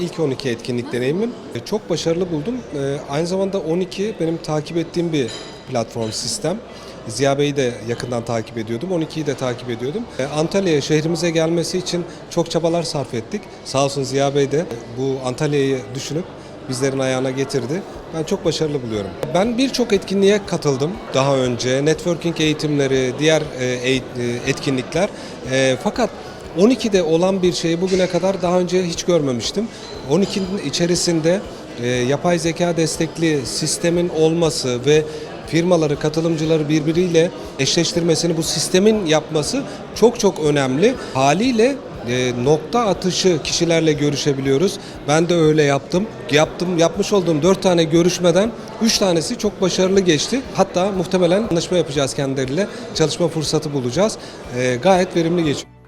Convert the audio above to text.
ilk 12 etkinlik deneyimim. E, Çok başarılı buldum. E, Aynı zamanda 12 benim takip ettiğim bir platform sistem. Ziya Bey'i de yakından takip ediyordum. 12'yi de takip ediyordum. E, Antalya'ya şehrimize gelmesi için çok çabalar sarf ettik. Sağ olsun Ziya Bey de bu Antalya'yı düşünüp bizlerin ayağına getirdi. Ben çok başarılı buluyorum. Ben birçok etkinliğe katıldım daha önce. Networking eğitimleri, diğer etkinlikler. Fakat 12'de olan bir şeyi bugüne kadar daha önce hiç görmemiştim. 12'nin içerisinde e, yapay zeka destekli sistemin olması ve firmaları, katılımcıları birbiriyle eşleştirmesini bu sistemin yapması çok çok önemli. Haliyle e, nokta atışı kişilerle görüşebiliyoruz. Ben de öyle yaptım. Yaptım, yapmış olduğum 4 tane görüşmeden 3 tanesi çok başarılı geçti. Hatta muhtemelen anlaşma yapacağız kendileriyle. Çalışma fırsatı bulacağız. E, gayet verimli geçiyor.